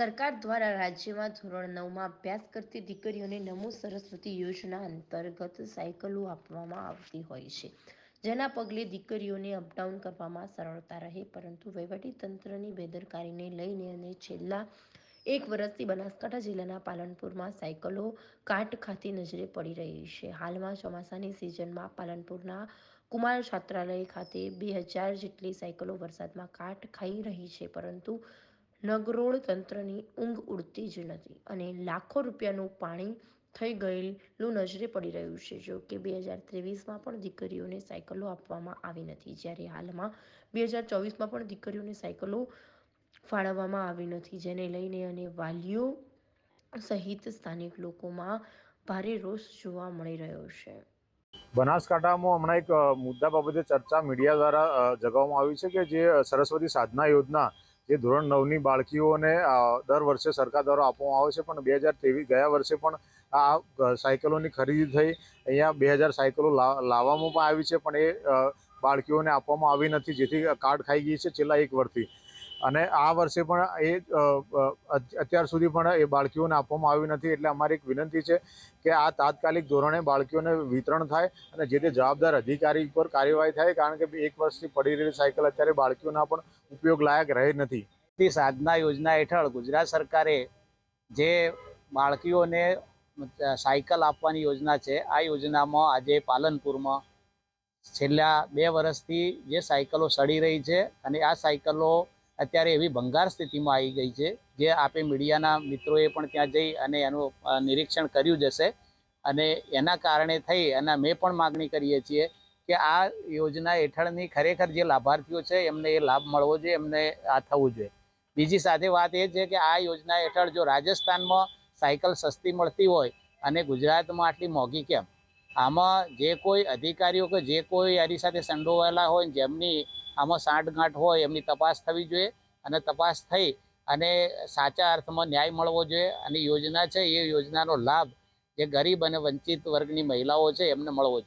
સરકાર દ્વારા રાજ્યમાં ધોરણ નવમાં અભ્યાસ કરતી દીકરીઓને નમો સરસ્વતી યોજના અંતર્ગત સાયકલો આપવામાં આવતી હોય છે. જેના પગલે દીકરીઓને અપડાઉન કરવામાં સરળતા રહે, પરંતુ વહીવટીતંત્રની બેદરકારીને લઈને અને છેલ્લા એક વર્ષથી બનાસકાંઠા જિલ્લાના પાલનપુરમાં સાયકલો કાટ ખાતી નજરે પડી રહી છે. હાલમાં ચોમાસાની સિઝનમાં પાલનપુરના કુમાર છાત્રાલય ખાતે બે હજાર જેટલી સાયકલો વરસાદમાં કાટ ખાઈ રહી છે, પરંતુ નગરોળ તંત્રની ઊંઘ ઉડતી જ નથી અને લાખો રૂપિયાનું પાણી થઈ ગયેલું નજરે પડી રહ્યું છે. જો કે બે હજાર ત્રેવીસમાં પણ દીકરીઓને સાયકલો આપવામાં આવી નથી, જ્યારે હાલમાં બે હજાર ચોવીસમાં પણ દીકરીઓને સાયકલો ફાળવવામાં આવી નથી, જેને લઈને અને વાલીઓ સહિત સ્થાનિક લોકોમાં ભારે રોષ જોવા મળી રહ્યો છે. બનાસકાંઠામાં હમણાં એક મુદ્દા બાબતે ચર્ચા મીડિયા દ્વારા જગાવવામાં આવી છે કે જે સરસ્વતી સાધના યોજના જે ધોરણ નવની બાળકીઓને દર વર્ષે સરકાર દ્વારા આપવામાં આવે છે, પણ બે હજાર ત્રેવીસ ગયા વર્ષે પણ આ સાયકલોની ખરીદી થઈ. અહીંયા બે હજાર સાયકલો લાવવામાં પણ આવી છે, પણ એ બાળકીઓને આપવામાં આવી નથી, જેથી કાર્ડ ખાઈ ગઈ છે છેલ્લા એક વર્ષથી. અને આ વર્ષે પણ એ અત્યાર સુધી પણ એ બાળકીઓને આપવામાં આવી નથી. એટલે અમારી એક વિનંતી છે કે આ તાત્કાલિક ધોરણે બાળકીઓને વિતરણ થાય અને જે તે જવાબદાર અધિકારી પર કાર્યવાહી થાય, કારણ કે એક વર્ષથી પડી રહેલી સાયકલ અત્યારે બાળકીઓના પણ ઉપયોગ લાયક રહે નથી. સાધના યોજના હેઠળ ગુજરાત સરકારે જે બાળકીઓને સાયકલ આપવાની યોજના છે, આ યોજનામાં આજે પાલનપુરમાં છેલ્લા બે વર્ષથી જે સાયકલો સડી રહી છે અને આ સાયકલો અત્યારે એવી ભંગાર સ્થિતિમાં આવી ગઈ છે જે આપે મીડિયાના મિત્રોએ પણ ત્યાં જઈ અને એનું નિરીક્ષણ કર્યું જ હશે અને એના કારણે થઈ અને અમે પણ માગણી કરીએ છીએ કે આ યોજના હેઠળની ખરેખર જે લાભાર્થીઓ છે, એમને એ લાભ મળવો જોઈએ, એમને આ થવું જોઈએ. બીજી સાથે વાત એ છે કે આ યોજના હેઠળ જો રાજસ્થાનમાં સાયકલ સસ્તી મળતી હોય અને ગુજરાતમાં આટલી મોંઘી કેમ? આમાં જે કોઈ અધિકારીઓ કે જે કોઈ આની સાથે સંડોવાયેલા હોય જેમની આમાં સાંઠગાંઠ હોય, એમની તપાસ થવી જોઈએ અને તપાસ થઈ અને સાચા અર્થમાં ન્યાય મળવો જોઈએ. અને યોજના છે, એ યોજનાનો લાભ જે ગરીબ અને વંચિત વર્ગની મહિલાઓ છે, એમને મળવો જોઈએ.